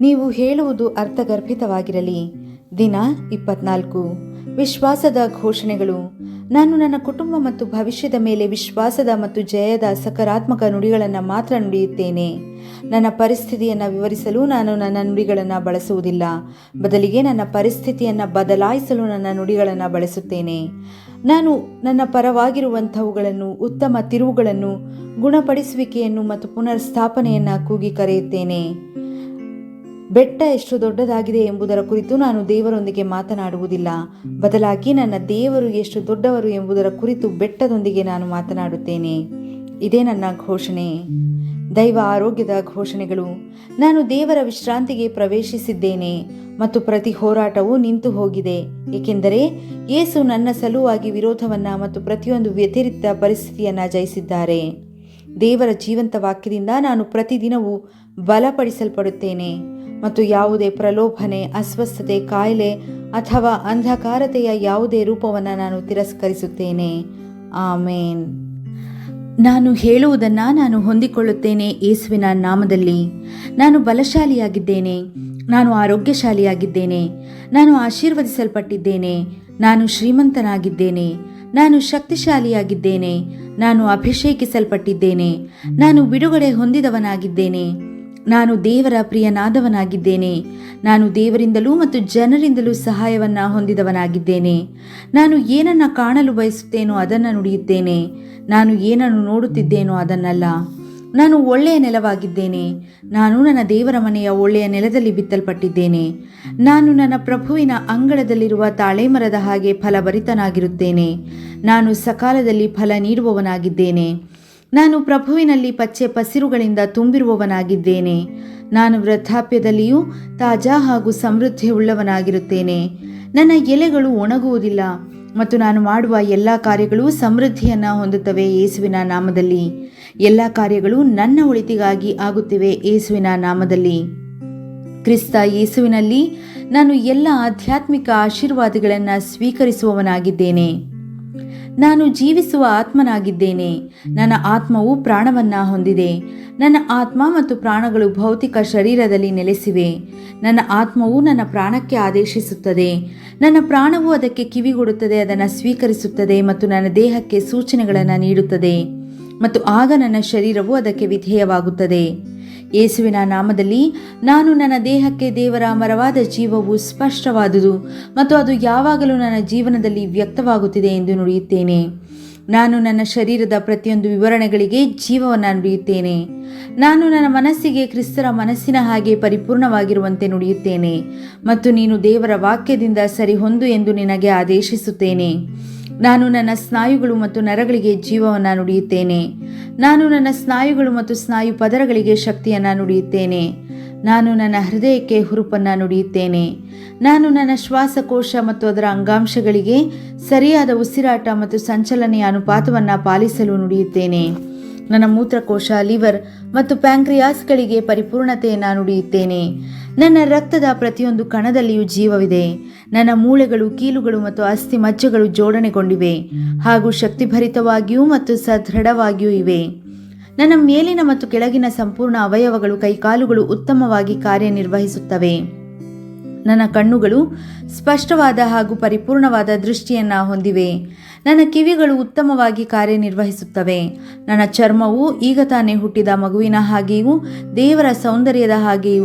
ನೀವು ಹೇಳುವುದು ಅರ್ಥಗರ್ಭಿತವಾಗಿರಲಿ. ದಿನ ಇಪ್ಪತ್ನಾಲ್ಕು. ವಿಶ್ವಾಸದ ಘೋಷಣೆಗಳು. ನಾನು ನನ್ನ ಕುಟುಂಬ ಮತ್ತು ಭವಿಷ್ಯದ ಮೇಲೆ ವಿಶ್ವಾಸದ ಮತ್ತು ಜಯದ ಸಕಾರಾತ್ಮಕ ನುಡಿಗಳನ್ನು ಮಾತ್ರ ನುಡಿಯುತ್ತೇನೆ. ನನ್ನ ಪರಿಸ್ಥಿತಿಯನ್ನು ವಿವರಿಸಲು ನಾನು ನನ್ನ ನುಡಿಗಳನ್ನು ಬಳಸುವುದಿಲ್ಲ. ಬದಲಿಗೆ ನನ್ನ ಪರಿಸ್ಥಿತಿಯನ್ನು ಬದಲಾಯಿಸಲು ನನ್ನ ನುಡಿಗಳನ್ನು ಬಳಸುತ್ತೇನೆ. ನಾನು ನನ್ನ ಪರವಾಗಿರುವಂಥವುಗಳನ್ನು, ಉತ್ತಮ ತಿರುವುಗಳನ್ನು, ಗುಣಪಡಿಸುವಿಕೆಯನ್ನು ಮತ್ತು ಪುನರ್ಸ್ಥಾಪನೆಯನ್ನು ಕೂಗಿ ಕರೆಯುತ್ತೇನೆ. ಬೆಟ್ಟ ಎಷ್ಟು ದೊಡ್ಡದಾಗಿದೆ ಎಂಬುದರ ಕುರಿತು ನಾನು ದೇವರೊಂದಿಗೆ ಮಾತನಾಡುವುದಿಲ್ಲ. ಬದಲಾಗಿ ನನ್ನ ದೇವರು ಎಷ್ಟು ದೊಡ್ಡವರು ಎಂಬುದರ ಕುರಿತು ಬೆಟ್ಟದೊಂದಿಗೆ ನಾನು ಮಾತನಾಡುತ್ತೇನೆ. ಇದೇ ನನ್ನ ಘೋಷಣೆ. ದೈವ ಆರೋಗ್ಯದ ಘೋಷಣೆಗಳು. ನಾನು ದೇವರ ವಿಶ್ರಾಂತಿಗೆ ಪ್ರವೇಶಿಸಿದ್ದೇನೆ ಮತ್ತು ಪ್ರತಿ ಹೋರಾಟವೂ ನಿಂತು ಹೋಗಿದೆ. ಏಕೆಂದರೆ ಯೇಸು ನನ್ನ ಸಲುವಾಗಿ ವಿರೋಧವನ್ನ ಮತ್ತು ಪ್ರತಿಯೊಂದು ವ್ಯತಿರಿಕ್ತ ಪರಿಸ್ಥಿತಿಯನ್ನ ಜಯಿಸಿದ್ದಾರೆ. ದೇವರ ಜೀವಂತ ವಾಕ್ಯದಿಂದ ನಾನು ಪ್ರತಿದಿನವೂ ಬಲಪಡಿಸಲ್ಪಡುತ್ತೇನೆ. ಮತ್ತು ಯಾವುದೇ ಪ್ರಲೋಭನೆ, ಅಸ್ವಸ್ಥತೆ, ಕಾಯಿಲೆ ಅಥವಾ ಅಂಧಕಾರತೆಯ ಯಾವುದೇ ರೂಪವನ್ನು ನಾನು ತಿರಸ್ಕರಿಸುತ್ತೇನೆ. ಆಮೇನ್. ನಾನು ಹೇಳುವುದನ್ನು ನಾನು ಹೊಂದಿಕೊಳ್ಳುತ್ತೇನೆ ಯೇಸುವಿನ ನಾಮದಲ್ಲಿ. ನಾನು ಬಲಶಾಲಿಯಾಗಿದ್ದೇನೆ. ನಾನು ಆರೋಗ್ಯಶಾಲಿಯಾಗಿದ್ದೇನೆ. ನಾನು ಆಶೀರ್ವದಿಸಲ್ಪಟ್ಟಿದ್ದೇನೆ. ನಾನು ಶ್ರೀಮಂತನಾಗಿದ್ದೇನೆ. ನಾನು ಶಕ್ತಿಶಾಲಿಯಾಗಿದ್ದೇನೆ. ನಾನು ಅಭಿಷೇಕಿಸಲ್ಪಟ್ಟಿದ್ದೇನೆ. ನಾನು ಬಿಡುಗಡೆ ಹೊಂದಿದವನಾಗಿದ್ದೇನೆ. ನಾನು ದೇವರ ಪ್ರಿಯನಾದವನಾಗಿದ್ದೇನೆ. ನಾನು ದೇವರಿಂದಲೂ ಮತ್ತು ಜನರಿಂದಲೂ ಸಹಾಯವನ್ನ ಹೊಂದಿದವನಾಗಿದ್ದೇನೆ. ನಾನು ಏನನ್ನ ಕಾಣಲು ಬಯಸುತ್ತೇನೋ ಅದನ್ನು ನುಡಿಯುತ್ತೇನೆ. ನಾನು ಏನನ್ನು ನೋಡುತ್ತಿದ್ದೇನೋ ಅದನ್ನಲ್ಲ. ನಾನು ಒಳ್ಳೆಯ ನೆಲವಾಗಿದ್ದೇನೆ. ನಾನು ನನ್ನ ದೇವರ ಮನೆಯ ಒಳ್ಳೆಯ ನೆಲದಲ್ಲಿ ಬಿತ್ತಲ್ಪಟ್ಟಿದ್ದೇನೆ. ನಾನು ನನ್ನ ಪ್ರಭುವಿನ ಅಂಗಳದಲ್ಲಿರುವ ತಾಳೆಮರದ ಹಾಗೆ ಫಲಭರಿತನಾಗಿರುತ್ತೇನೆ. ನಾನು ಸಕಾಲದಲ್ಲಿ ಫಲ ನೀಡುವವನಾಗಿದ್ದೇನೆ. ನಾನು ಪ್ರಭುವಿನಲ್ಲಿ ಪಚ್ಚೆ ಪಸಿರುಗಳಿಂದ ತುಂಬಿರುವವನಾಗಿದ್ದೇನೆ. ನಾನು ವೃದ್ಧಾಪ್ಯದಲ್ಲಿಯೂ ತಾಜಾ ಹಾಗೂ ಸಮೃದ್ಧಿಯುಳ್ಳವನಾಗಿರುತ್ತೇನೆ ನನ್ನ ಎಲೆಗಳು ಒಣಗುವುದಿಲ್ಲ ಮತ್ತು ನಾನು ಮಾಡುವ ಎಲ್ಲ ಕಾರ್ಯಗಳು ಸಮೃದ್ಧಿಯನ್ನು ಹೊಂದುತ್ತವೆ ಯೇಸುವಿನ ನಾಮದಲ್ಲಿ. ಎಲ್ಲ ಕಾರ್ಯಗಳು ನನ್ನ ಒಳಿತಿಗಾಗಿ ಆಗುತ್ತಿವೆ ಯೇಸುವಿನ ನಾಮದಲ್ಲಿ. ಕ್ರಿಸ್ತ ಯೇಸುವಿನಲ್ಲಿ ನಾನು ಎಲ್ಲ ಆಧ್ಯಾತ್ಮಿಕ ಆಶೀರ್ವಾದಗಳನ್ನು ಸ್ವೀಕರಿಸುವವನಾಗಿದ್ದೇನೆ. ನಾನು ಜೀವಿಸುವ ಆತ್ಮನಾಗಿದ್ದೇನೆ. ನನ್ನ ಆತ್ಮವು ಪ್ರಾಣವನ್ನ ಹೊಂದಿದೆ. ನನ್ನ ಆತ್ಮ ಮತ್ತು ಪ್ರಾಣಗಳು ಭೌತಿಕ ಶರೀರದಲ್ಲಿ ನೆಲೆಸಿವೆ. ನನ್ನ ಆತ್ಮವು ನನ್ನ ಪ್ರಾಣಕ್ಕೆ ಆದೇಶಿಸುತ್ತದೆ. ನನ್ನ ಪ್ರಾಣವು ಅದಕ್ಕೆ ಕಿವಿಗೊಡುತ್ತದೆ, ಅದನ್ನು ಸ್ವೀಕರಿಸುತ್ತದೆ ಮತ್ತು ನನ್ನ ದೇಹಕ್ಕೆ ಸೂಚನೆಗಳನ್ನು ನೀಡುತ್ತದೆ. ಮತ್ತು ಆಗ ನನ್ನ ಶರೀರವು ಅದಕ್ಕೆ ವಿಧೇಯವಾಗುತ್ತದೆ. ಯೇಸುವಿನ ನಾಮದಲ್ಲಿ ನಾನು ನನ್ನ ದೇಹಕ್ಕೆ ದೇವರ ಅಮರವಾದ ಜೀವವು ಸ್ಪಷ್ಟವಾದುದು ಮತ್ತು ಅದು ಯಾವಾಗಲೂ ನನ್ನ ಜೀವನದಲ್ಲಿ ವ್ಯಕ್ತವಾಗುತ್ತಿದೆ ಎಂದು ನುಡಿಯುತ್ತೇನೆ. ನಾನು ನನ್ನ ಶರೀರದ ಪ್ರತಿಯೊಂದು ವಿವರಣೆಗಳಿಗೆ ಜೀವವನ್ನು ನುಡಿಯುತ್ತೇನೆ. ನಾನು ನನ್ನ ಮನಸ್ಸಿಗೆ ಕ್ರಿಸ್ತರ ಮನಸ್ಸಿನ ಹಾಗೆ ಪರಿಪೂರ್ಣವಾಗಿರುವಂತೆ ನುಡಿಯುತ್ತೇನೆ ಮತ್ತು ನೀನು ದೇವರ ವಾಕ್ಯದಿಂದ ಸರಿಹೊಂದು ಎಂದು ನಿನಗೆ ಆದೇಶಿಸುತ್ತೇನೆ. ನಾನು ನನ್ನ ಸ್ನಾಯುಗಳು ಮತ್ತು ನರಗಳಿಗೆ ಜೀವವನ್ನು ನುಡಿಯುತ್ತೇನೆ. ನಾನು ನನ್ನ ಸ್ನಾಯುಗಳು ಮತ್ತು ಸ್ನಾಯು ಪದರಗಳಿಗೆ ಶಕ್ತಿಯನ್ನು ನುಡಿಯುತ್ತೇನೆ. ನಾನು ನನ್ನ ಹೃದಯಕ್ಕೆ ಹುರುಪನ್ನು ನುಡಿಯುತ್ತೇನೆ. ನಾನು ನನ್ನ ಶ್ವಾಸಕೋಶ ಮತ್ತು ಅದರ ಅಂಗಾಂಶಗಳಿಗೆ ಸರಿಯಾದ ಉಸಿರಾಟ ಮತ್ತು ಸಂಚಲನೆಯ ಅನುಪಾತವನ್ನು ಪಾಲಿಸಲು ನುಡಿಯುತ್ತೇನೆ. ನನ್ನ ಮೂತ್ರಕೋಶ, ಲಿವರ್ ಮತ್ತು ಪ್ಯಾಂಕ್ರಿಯಾಸ್ಗಳಿಗೆ ಪರಿಪೂರ್ಣತೆಯನ್ನು ನುಡಿಯುತ್ತೇನೆ. ನನ್ನ ರಕ್ತದ ಪ್ರತಿಯೊಂದು ಕಣದಲ್ಲಿಯೂ ಜೀವವಿದೆ. ನನ್ನ ಮೂಳೆಗಳು, ಕೀಲುಗಳು ಮತ್ತು ಅಸ್ಥಿ ಮಜ್ಜೆಗಳು ಜೋಡಣೆಗೊಂಡಿವೆ. ಹಾಗೂ ಶಕ್ತಿಭರಿತವಾಗಿಯೂ ಮತ್ತು ಸದೃಢವಾಗಿಯೂ ಇವೆ. ನನ್ನ ಮೇಲಿನ ಮತ್ತು ಕೆಳಗಿನ ಸಂಪೂರ್ಣ ಅವಯವಗಳು, ಕೈಕಾಲುಗಳು ಉತ್ತಮವಾಗಿ ಕಾರ್ಯನಿರ್ವಹಿಸುತ್ತವೆ. ನನ್ನ ಕಣ್ಣುಗಳು ಸ್ಪಷ್ಟವಾದ ಹಾಗೂ ಪರಿಪೂರ್ಣವಾದ ದೃಷ್ಟಿಯನ್ನು ಹೊಂದಿವೆ. ನನ್ನ ಕಿವಿಗಳು ಉತ್ತಮವಾಗಿ ಕಾರ್ಯನಿರ್ವಹಿಸುತ್ತವೆ. ನನ್ನ ಚರ್ಮವು ಈಗ ತಾನೇ ಹುಟ್ಟಿದ ಮಗುವಿನ ಹಾಗೆಯೂ, ದೇವರ ಸೌಂದರ್ಯದ ಹಾಗೆಯೂ